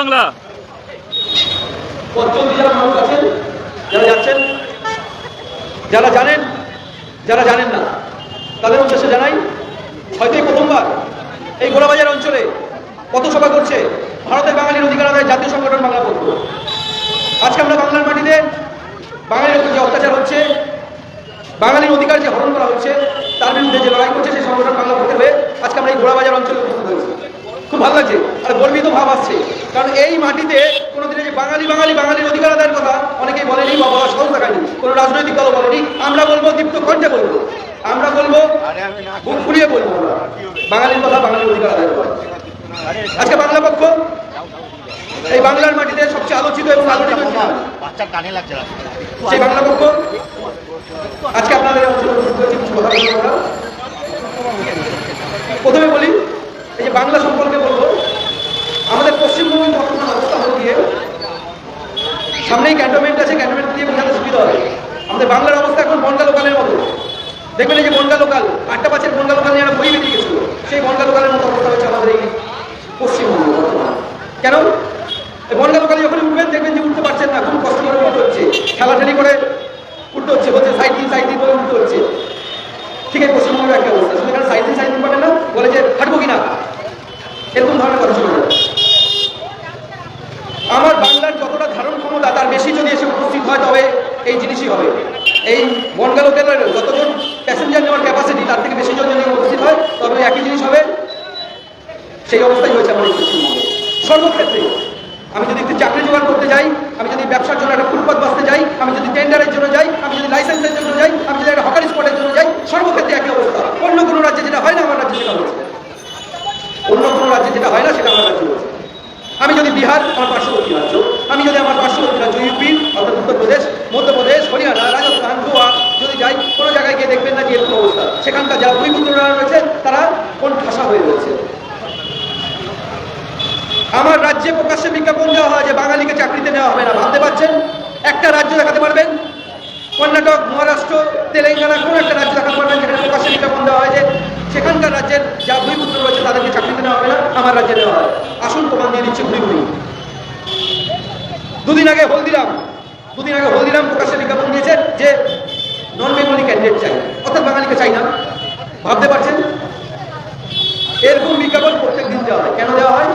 বাংলা। যারা যাচ্ছেন? যারা জানেন? যারা জানেন না, তাদের উদ্দেশ্যে জানাই, হয়তো প্রথমবার এই গোলাবাজার অঞ্চলে কত সভা করছে? ভারতের বাঙালির অধিকার আদায় জাতীয় সংগঠন বাংলা পক্ষ আজকে আমরা বাংলার মাটিতে বাঙালির উপর যে অত্যাচার হচ্ছে, বাঙালির অধিকার যে হরণ করা হচ্ছে, তার বিরুদ্ধে যে লড়াই করছে, সেই সংগঠন বাংলা পক্ষের হয়ে আজকে আমরা এই গোলাবাজার অঞ্চলে খুব ভালো লাগছে, আর গর্বিত ভাব আসছে। কারণ এই মাটিতে কোনোদিনে যে বাঙালি বাঙালি বাঙালির অধিকার আদায়ের কথা অনেকেই বলেনি বা বলার সাহস দেখায়নি। কোনো রাজনৈতিক দল বলেনি। আমরা বলব দীপ্ত কণ্ঠে বলব। আমরা বলব বুক ফুলিয়ে বলব বাঙালির কথা বাঙালির অধিকার আদায়ের কথা। আজকে বাংলা পক্ষ এই বাংলার মাটিতে সবচেয়ে আলোচিত এবং আলোচিত। বাচ্চার কানে লাগছে সেই বাংলা পক্ষ। আজকে আপনাদের। প্রথমে বলি এই যে বাংলা সম্পর্কে বলব আমাদের পশ্চিমবঙ্গের বর্তমান অবস্থা হল গিয়ে, সামনেই ক্যান্টনমেন্ট আছে, ক্যান্টনমেন্ট দিয়ে বোঝাতে সুবিধা হবে। আমাদের বাংলার অবস্থা এখন বনগা লোকালের মতো। দেখবেন এই যে বনগা লোকাল, আটটা পাঁচের বনগা লোকাল নিয়ে বই বেরিয়ে গেছিল। সেই বনগা লোকালের মতো অবস্থা হচ্ছে আমাদের এই পশ্চিমবঙ্গ কেন? বনগা লোকালে যখন উঠবেন, দেখবেন যে উঠতে পারছেন না, খুব কষ্ট করে উঠতে হচ্ছে। ঠেলাঠেলি করে উঠতে হচ্ছে বলছে সাইড দিন সাইড দিন করে উঠতে হচ্ছে। ঠিক আছে পশ্চিমবঙ্গের একটা অবস্থা। শুধু এখানে সাইড দিন সাইড দিন পারে না, বলে যে হাঁটবো কিনা? এরকম ধরনের কথা শোনা যায় আমার বাংলার যতটা ধারণ ক্ষমতা তার বেশি যদি এসে উপস্থিত হয়, তবে এই জিনিসই হবে। এই বনগা লোকের যতজন প্যাসেঞ্জার নেওয়ার ক্যাপাসিটি তার থেকে বেশি জন যদি উপস্থিত হয়, তবে একই জিনিস হবে, সেই অবস্থাই হয়েছে আমাদের পশ্চিমবঙ্গে। সর্বক্ষেত্রে, আমি যদি একটু চাকরি জোগাড় করতে যাই, আমি যদি ব্যবসার জন্য একটা ফুটপাথ বাঁচতে যাই, আমি যদি টেন্ডারের জন্য যাই, আমি যদি লাইসেন্সের জন্য যাই, আমি যদি একটা হকার স্পটের জন্য যাই সর্বক্ষেত্রে একই অবস্থা অন্য কোনো রাজ্যে যেটা হয় না আমার রাজ্যে সেটা হয়েছে অন্য কোনো রাজ্যে যেটা হয় না সেটা আমার রাজ্যে হয়েছে আমি যদি বিহার আমার পার্শ্ববর্তী রাজ্য আমি যদি আমার পার্শ্ববর্তী রাজ্য ইউপি অর্থাৎ উত্তরপ্রদেশ মধ্যপ্রদেশ হরিয়ানা রাজস্থান গোয়া যদি যাই কোনো জায়গায় গিয়ে দেখবেন না যে এরকম অবস্থা সেখানকার যারা ভূমিপুত্ররা রয়েছে তারা কোন ভাষা হয়ে রয়েছে আমার রাজ্যে প্রকাশ্যে বিজ্ঞাপন দেওয়া হয় যে বাঙালিকে চাকরিতে নেওয়া হবে না ভাবতে পারছেন একটা রাজ্য দেখাতে পারবেন। কর্ণাটক, মহারাষ্ট্র, তেলেঙ্গানা, কোনো একটা রাজ্য দেখাতে পারবেন যেখানে প্রকাশ্যে বিজ্ঞাপন দেওয়া হয় যে সেখানকার রাজ্যের যা ভূমিপুত্র রয়েছে তাদেরকে চাকরিতে নেওয়া হবে না? আমার রাজ্যে নেওয়া হয় আসুন, প্রমাণ দিয়ে দিচ্ছে ঘুরি দুদিন আগে হলদিরাম, দুদিন আগে হলদিরাম প্রকাশ্যে বিজ্ঞাপন দিয়েছে যে নন বেঙ্গলি ক্যান্ডিডেট চাই। অর্থাৎ বাঙালিকে চাই না। ভাবতে পারছেন? এরকম বিজ্ঞাপন প্রত্যেক দিন দেওয়া হয়। কেন দেওয়া হয়?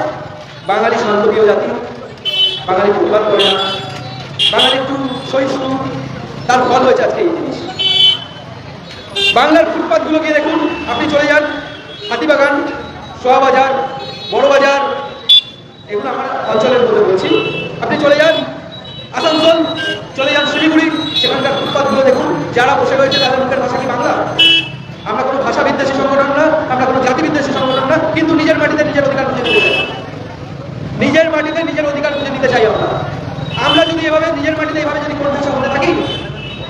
বাঙালি শান্তপ্রিয় জাতি। বাঙালি প্রতিবাদ করে না। বাঙালি একটু সহিষ্ণু তার ফল হয়েছে আজকে এই জিনিস। বাংলার ফুটপাথগুলো গিয়ে দেখুন, আপনি চলে যান, হাতিবাগান সোয়াবাজার বড়বাজার, এগুলো আমার অঞ্চলের মধ্যে বলছি। আপনি চলে যান, আসানসোল, চলে যান শিলিগুড়ি, সেখানকার ফুটপাথগুলো দেখুন, যারা বসে রয়েছে তাদের মুখের ভাষা কি বাংলা? আমরা কোনো ভাষা বিদ্বেষী সংগঠন না, আমরা কোনো জাতি বিদ্বেষী সংগঠন না, কিন্তু নিজের মাটিতে নিজের অধিকার খুঁজে নিতে চাই। নিজের মাটিতে নিজের অধিকার খুঁজে নিতে চাই আমরা। আমরা যদি এভাবে নিজের মাটিতে এভাবে যদি কোনো ভাষা বলে থাকি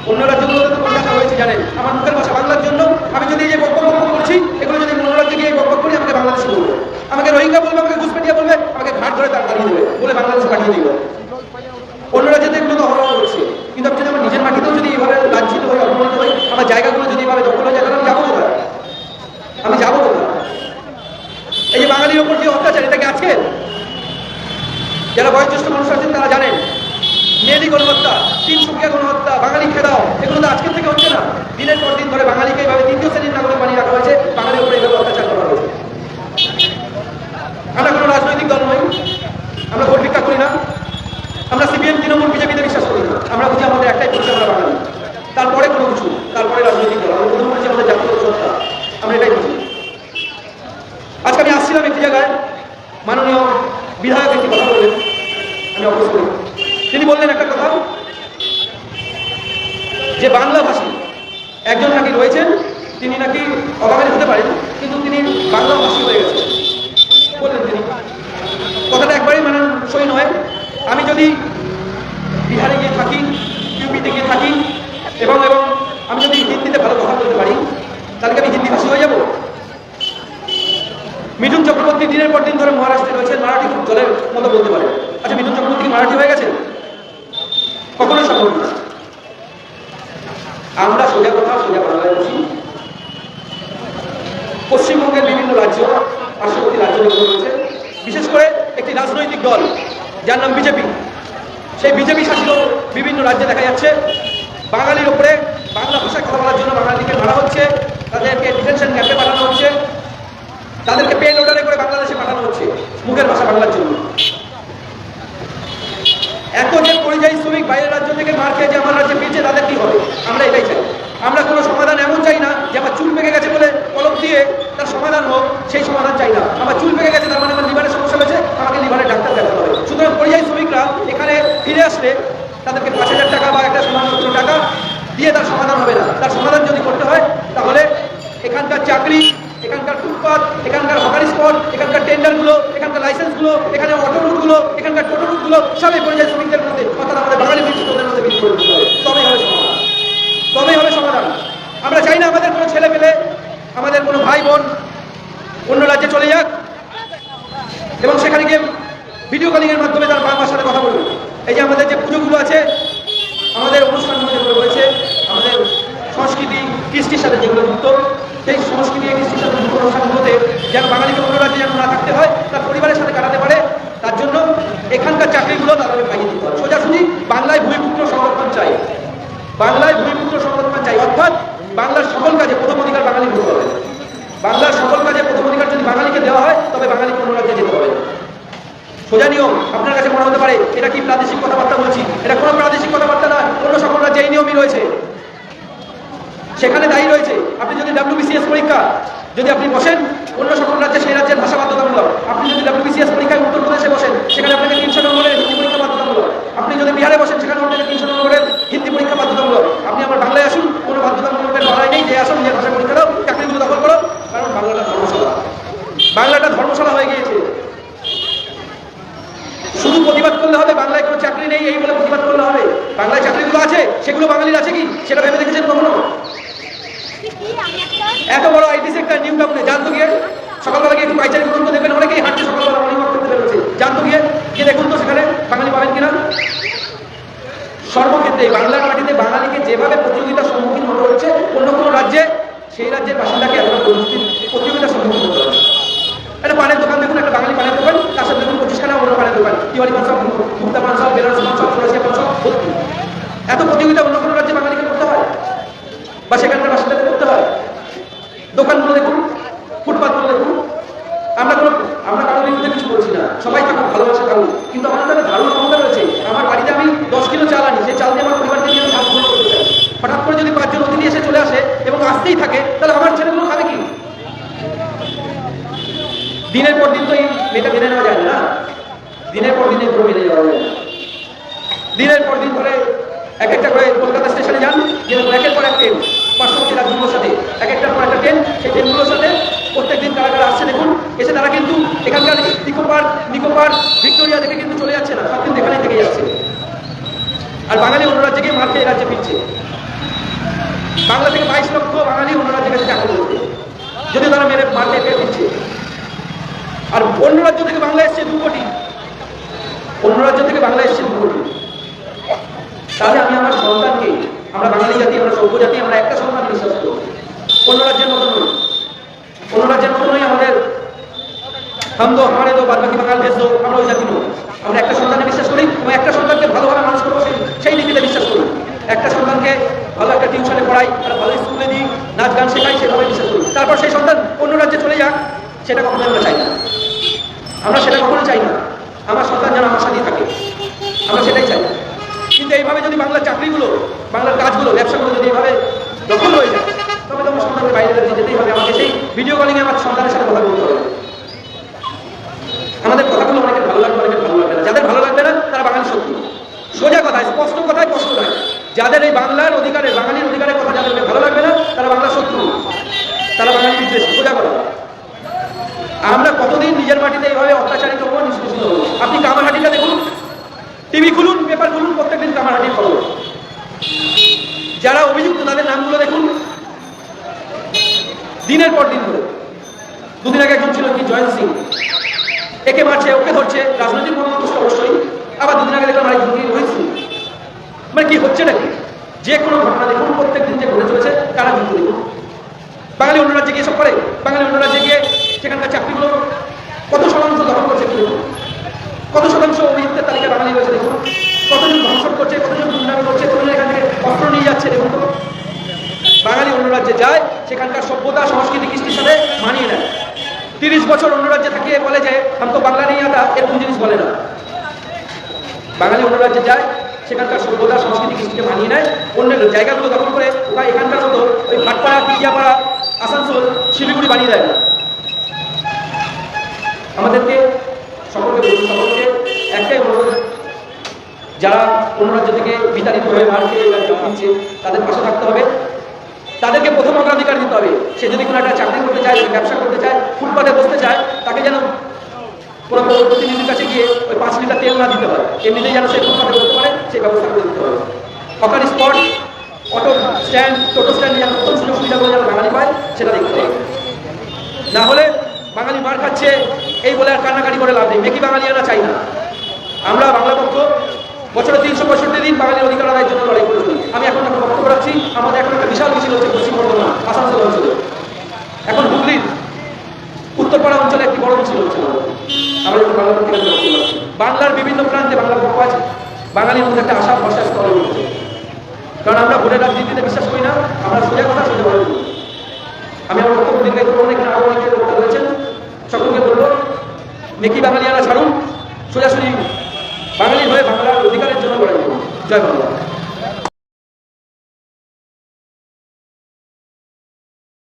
অন্য রাজ্যগুলোতে তো কোন ভাষা হয়েছে জানেন আমার মুখের ভাষা বাংলার জন্য। আমি যদি এই যে বক্তব্য করছি, এগুলো যদি অন্য রাজ্যে গিয়ে বক্তব্য করি, আমাকে বাংলাদেশে বলব। আমাকে রোহিঙ্গা বলবে, আমাকে ঘুষপেটিয়া বলবে, আমাকে ঘাট ধরে তার দাঁড়িয়ে দেবে বলে বাংলাদেশে পাঠিয়ে দিবে। অন্য রাজ্যে এগুলো তো হরণ করছে, কিন্তু আমি যদি আমার নিজের মাটিতেও যদি এভাবে লাঞ্ছিত হই, অপমানিত হই, আমার জায়গাগুলো যদি এভাবে দখল হয়ে যায় আমি যাব কোথায়? আমি যাব কোথায়? এই যে বাঙালির ওপর যে অত্যাচার, এটা কি যারা বয়োজ্যেষ্ঠ মানুষ আছেন, তারা জানেন। মেয়েলি গণহত্যা তিনসুকিয়া গণহত্যা, বাঙালি খেদাও এগুলো তো আজকের থেকে হচ্ছে না। দিনের পর দিন ধরে বাঙালিকে এইভাবে তৃতীয় শ্রেণির নাগরিক বানিয়ে রাখা হয়েছে, বাঙালির উপরে এইভাবে অত্যাচার করা হয়েছে। আমরা কোনো রাজনৈতিক দল নই, আমরা ভোট ভিক্ষা করি না, আমরা সিপিএম, তৃণমূল, বিজেপিতে বিশ্বাস করি না। আমরা বুঝি আমাদের একটাই পরিচয় আমরা বাঙালি। তারপরে কোনো কিছু, তারপরে রাজনৈতিক দল, আমরা প্রথম বলছি আমাদের জাতীয় সত্তা আমরা এটাই বুঝি আজকে আমি আসছিলাম একটি জায়গায় মাননীয় বিধায়ক একটি কথা বললেন আমি অবশ্য করি তিনি বললেন একটা কথা যে বাংলা ভাষী একজন নাকি রয়েছেন তিনি নাকি অবাঙালি হতে পারেন কিন্তু তিনি বাংলা ভাষী হয়ে গেছেন বললেন তিনি কথাটা একবারই মানে সই নয় আমি যদি বিহারে গিয়ে থাকি, ইউপিতে গিয়ে থাকি, এবং এবং আমি যদি হিন্দিতে ভালো কথা বলতে পারি, তাহলে আমি হিন্দি ভাষী হয়ে যাব? মিঠুন চক্রবর্তী দিনের পর দিন ধরে মহারাষ্ট্রে রয়েছে, মারাঠি খুব জলের মতো বলতে পারে। আচ্ছা মিঠুন চক্রবর্তী মারাঠি হয়ে গেছে? কখনোই সম্ভব না। আমরা সোজা কথা, সোজা বাংলায় বসি পশ্চিমবঙ্গের বিভিন্ন রাজ্য, পার্শ্ববর্তী রাজ্যগুলো রয়েছে। বিশেষ করে একটি রাজনৈতিক দল যার নাম বিজেপি। সেই বিজেপি শাসিত বিভিন্ন রাজ্যে দেখা যাচ্ছে। বাঙালির ওপরে বাংলা ভাষায় কথা বলার জন্য বাঙালিকে মারা হচ্ছে। তাদেরকে ডিটেনশন ক্যাম্পে পাঠানো হচ্ছে। তাদেরকে পেন অর্ডারে করে বাংলাদেশে পাঠানো হচ্ছে মুখের ভাষা বাংলার জন্য। এত যে পরিযায়ী শ্রমিক বাইরের রাজ্য থেকে মার খেয়ে যে আমার রাজ্যে ফিরছে, তাদের কি হবে? আমরা এটাই চাই। আমরা কোনো সমাধান এমন চাই না যে আমার চুল পেকে গেছে বলে কলম দিয়ে তার সমাধান হোক, সেই সমাধান চাই না। আমার চুল পেকে গেছে, তার মানে আমার লিভারের সমস্যা হয়েছে, আমাকে লিভারের ডাক্তার দেখাতে হবে। সুতরাং পরিযায়ী শ্রমিকরা এখানে ফিরে আসলে তাদেরকে পাঁচ হাজার টাকা বা একটা সামান্য কোনো টাকা দিয়ে তার সমাধান হবে না। তার সমাধান যদি করতে হয়, তাহলে এখানকার চাকরি, এখানকার ফুটপাথ এখানকার হকারি স্পট এখানকার টেন্ডারগুলো এখানকার লাইসেন্সগুলো এখানে অটো রুটগুলো এখানকার টোটো রুটগুলো সবই পরিযায়ী শ্রমিকদের মধ্যে, অর্থাৎ আমাদের বাঙালি বিদ্যুতের মধ্যে বিক্রি করতে হবে। তবেই হবে সমাধান। তবেই হবে সমাধান। আমরা চাই না আমাদের কোনো ছেলে পেলে আমাদের কোনো ভাই বোন অন্য রাজ্যে চলে যাক এবং সেখানে গিয়ে ভিডিও কলিংয়ের মাধ্যমে তারা সাথে কথা বলবে এই যে আমাদের যে পুজোগুলো আছে আমাদের অনুষ্ঠানগুলো যেগুলো রয়েছে আমাদের সংস্কৃতি কৃষ্টির সাথে যেগুলো যুক্ত সেই সংস্কৃতি এবং কৃষ্টির সাথে যুক্ত অনুষ্ঠানগুলোতে যেন বাঙালিকে অন্য রাজ্যে যেন না থাকতে হয় তার পরিবারের সাথে কাটাতে পারে তার জন্য এখানকার চাকরিগুলো তাদেরকে পাইয়ে দিতে হবে সোজাসুজি বাংলায় ভূমিপুত্র সংরক্ষণ চাই বাংলায় ভূমিপুত্র সংরক্ষণ চাই অর্থাৎ বাংলার সকল কাজে প্রথম অধিকার বাঙালি হতে হবে বাংলার সকল কাজে প্রথম অধিকার যদি বাঙালিকে দেওয়া হয় তবে বাঙালি কোনো রাজ্যে যেতে হবে না। নিয়ম আপনার কাছে মনে হতে পারে, এটা কি প্রাদেশিক কথাবার্তা বলছি? এটা কোনো প্রাদেশিক কথাবার্তা না, অন্য সকল রাজ্যে এই নিয়মই রয়েছে। সেখানে দায়ী রয়েছে, আপনি যদি ডাব্লিউবিসিএস পরীক্ষা যদি আপনি বসেন, অন্য সকল রাজ্যে সেই রাজ্যের ভাষা বাধ্যতামূলক। আপনি যদি ডাব্লিউবিসিএস পরীক্ষায় উত্তরপ্রদেশে বসেন, সেখানে আপনাকে তিনশো নম্বরের হিন্দি পরীক্ষা বাধ্যতামূলক আপনি যদি বিহারে বসেন সেখানে আপনাকে তিনশো নম্বরের হিন্দি পরীক্ষা বাধ্যতামূলক আপনি আমার বাংলায় আসুন কোনো বাধ্যতামূলকের লড়াই নেই যে আসুন যে ভাষা পরীক্ষা দাও চাকরিগুলো দখল করো কারণ বাংলাটা ধর্মশালা বাংলাটা ধর্মশালা হয়ে গিয়েছে শুধু প্রতিবাদ করলে হবে বাংলায় কোনো চাকরি নেই এই বলে প্রতিবাদ করলে হবে বাংলায় চাকরিগুলো আছে সেগুলো বাঙালির আছে কি সেটা ভেবে দেখেছেন কখনো এত বড় আইটি সেক্টর নিউ টাউনে জানতো গিয়ে? সকালবেলা গিয়ে একটু পাইচারি করুন তো দেখবেন, অনেকেই হাঁটছে সকালবেলা ওয়াক করতে বেরোচ্ছে জানতো গিয়ে? গিয়ে দেখুন তো সেখানে বাঙালি পাবেন কিনা? সর্বক্ষেত্রে বাংলার মাটিতে বাঙালিকে যেভাবে প্রতিযোগিতার সম্মুখীন হতে হচ্ছে, অন্য কোনো রাজ্যে, সেই রাজ্যের বাসিন্দাকে এতটা পরিস্থিতি প্রতিযোগিতার সম্মুখীন হতে হচ্ছে। একটা পানের দোকান দেখুন, একটা বাঙালি পানের দোকান, তার সাথে দেখুন পঁচিশখানা অন্য পানের দোকান। তিওয়ারি সব, মুক্তা সব, বেনারস সব চৌরাশিয়া পান এত প্রতিযোগিতা অন্য কোনো রাজ্যে বাঙালিকে করতে হয়? বা সেখানকার বাসিন্দাদের দোকানগুলো দেখুন ফুটপাথগুলো দেখুন, আমরা কোনো আমরা কারোর বিরুদ্ধে কিছু বলছি না। সবাই থাকুক, ভালোবাসা থাকুক। কিন্তু আমার তো একটা ধারণা ক্ষমতা রয়েছে। আমার বাড়িতে আমি দশ কিলো চাল আনি, সেই চাল দিয়ে আমার পরিবারকে নিয়ে আমি সাহায্য করতে চাই। হঠাৎ করে যদি পাঁচজন অতিথি এসে চলে আসে এবং আসতেই থাকে, তাহলে আমার ছেলেগুলো খাবে কি? দিনের পর দিন তো এই মেয়েটা মেনে নেওয়া যায় না। দিনের পর দিন এগুলো মেনে যাওয়া যায় দিনের পর দিন ধরে এক একটা করে কলকাতা স্টেশনে যান দেখুন একের পর এক ট্রেন। পার্শ্ববর্তী রাজ্যগুলোর সাথে, এক একটার পর একটা ট্রেন, সেই ট্রেনগুলোর সাথে প্রত্যেক দিন কারা কারা আসছে, দেখুন, এসে তারা কিন্তু এখানকার Nicco park Nicco park, Victoria থেকে কিন্তু চলে যাচ্ছে না, সব কিন্তু এখানেই থেকে যাচ্ছে। আর বাঙালি অন্য রাজ্যে গিয়ে মার খেয়ে রাজ্যে ফিরছে। বাংলা থেকে বাইশ লক্ষ বাঙালি অন্য রাজ্যে গেছে চাকরি করতে যদি তারা মেরে মার খেয়ে ফিরছে। আর অন্য রাজ্য থেকে বাংলা এসছে দু কোটি। অন্য রাজ্য থেকে বাংলা এসছে দু কোটি। তাহলে আমি আমার সন্তানকে আমরা বাঙালি জাতি, আমরা সভ্য জাতি, আমরা একটা সন্তান বিশ্বাস করব অন্য রাজ্যের মতো নই। অন্য রাজ্যের মতো নই, আমাদের হাম দো হামারে দো বাদ বাকি বাঙাল দেশ আমরা ওই জাতি নই। আমরা একটা সন্তানে বিশ্বাস করি, এবং একটা সন্তানকে ভালোভাবে মানুষ করব, সেই- নীতিতে বিশ্বাস করি। একটা সন্তানকে ভালো একটা টিউশনে পড়াই, একটা ভালো স্কুলে দিই, নাচ গান শেখাই, সেভাবে বিশ্বাস করি। তারপর সেই সন্তান অন্য রাজ্যে চলে যাক, সেটা কখনো আমরা চাই না। আমরা সেটা কখনো চাই না। আমার সন্তান যেন আমার সাথেই থাকে। আমরা সেটাই চাই। কিন্তু এইভাবে যদি বাংলার চাকরিগুলো, বাংলার কাজগুলো, ব্যবসাগুলো যদি এইভাবে দখল হয়ে যায়, তবে তো আমার সন্তানকে বাইরে যেতেই হবে। আমাকে সেই ভিডিও কলিংয়ে আমার সন্তানের সাথে কথা বলতে হবে। আমাদের কথাগুলো অনেকের ভালো লাগবে, অনেকের ভালো লাগবে না। যাদের ভালো লাগবে না, তারা বাঙালি শত্রু সোজা কথায়, স্পষ্ট কথায়, স্পষ্ট নয় যাদের এই বাংলার অধিকারের, বাঙালির অধিকারের কথা যাদের ভালো লাগবে না, তারা বাংলার শত্রু তারা বাঙালি বিদ্বেষ, সোজা কথা। আমরা কতদিন নিজের মাটিতে এইভাবে অত্যাচারিত হব, নিষ্পেষিত হব? আপনি কামারহাটিটা দেখুন। টিভি খুলুন। প্রত্যেকদিন কামারহাটির খবর। যারা অভিযুক্ত, তাদের নামগুলো দেখুন। দিনের পর দিন ধরে। দুদিন আগে একজন ছিল কি, জয়ন্ত সিং। একে মারছে, ওকে ধরছে। রাজনৈতিক মনোনষ্ট অবশ্যই। আবার দুদিন আগে দেখলাম আরেকজন কি, রোহিত সিং। মানে কি হচ্ছে নাকি? যে কোনো ঘটনা দেখুন, প্রত্যেক দিন যে ঘটে চলেছে তারা যুক্ত দেখুন। বাঙালি অন্য রাজ্যে গিয়ে সব করে। বাঙালি অন্য রাজ্যে গিয়ে সেখানকার চাকরিগুলো কত শতাংশ দখল করছে কত শতাংশ অভিযুক্তের তালিকা বাঙালি রয়েছে দেখুন। কতজন ধর্ষণ করছে, কতজন গুন্ডামি করছে, কতজন এখান থেকে অস্ত্র নিয়ে যাচ্ছে দেখুন বাঙালি অন্য রাজ্যে যায়, সেখানকার সভ্যতা, সংস্কৃতি, কৃষ্টির সাথে মানিয়ে নেয়। তিরিশ বছর অন্য রাজ্যে থাকিয়ে বলে যে আমি তো বাংলা নিয়ে আতা এরকম জিনিস বলে না। বাঙালি অন্য রাজ্যে যায়, সেখানকার সভ্যতা, সংস্কৃতি, কৃষ্টিকে মানিয়ে নেয়। অন্য জায়গাগুলো দখল করে ওরা এখানকার মতো ওই ভাটপাড়া পিজিয়াপাড়া, আসানসোল, শিলিগুড়ি বানিয়ে দেয় আমাদেরকে, সকলকে সকলকে একটাই অনুরোধ যারা অন্য রাজ্য থেকে বিতাড়িত হয়ে ফিরছে তাদের পাশে থাকতে হবে। তাদেরকে প্রথম অগ্রাধিকার দিতে হবে। সে যদি কোনো একটা চাকরি করতে চায় ব্যবসা করতে চায়, ফুটপাতে বসতে চায়, তাকে যেন কোনো প্রতিনিধির কাছে গিয়ে ওই পাঁচ লিটার তেল না দিতে হয়। এমনিতেই যেন সে ফুটপাতে বসতে পারে সেই ব্যবস্থা করে দিতে হবে। Hawker spot, auto stand, toto stand যেন প্রথম সুযোগ সুবিধাগুলো যেন বাঙালি পায়, সেটা দেখতে হবে। না হলে বাঙালি মার খাচ্ছে, এই বলে আর কান্নাকাটি করে লাভ নেই। মেকি বাঙালিয়ানা চাই না। আমরা বাংলা পক্ষ বছরে তিনশো পঁয়ষট্টি দিন বাঙালির অধিকার আদায়ের জন্য লড়াই করে আমি এখন একটা বক্তব্য রাখছি আমাদের এখন একটা বিশাল মিছিল হচ্ছে পশ্চিম বর্ধমান আসানসোল অঞ্চলে। এখন হুগলির উত্তরপাড়া অঞ্চলে একটি বড় মিছিল হচ্ছে আমরা যখন বাংলা বাংলার বিভিন্ন প্রান্তে বাংলা পক্ষ আছে। বাঙালির মধ্যে একটা আশা ভরসা স্তরে উঠেছে কারণ আমরা ভোটের রাজনীতিতে বিশ্বাস করি না আমরা সোজা কথা সোজা বলে। আমি আমার বক্তব্য করব না, এখানে আরও অনেকে রয়েছেন। সকলকে বলব মেকি বাঙালিয়ানা ছাড়ুন সোজাসুজি বাঙালি হয়ে বাংলার অধিকারের জন্য লড়াই করুন জয় বাংলা।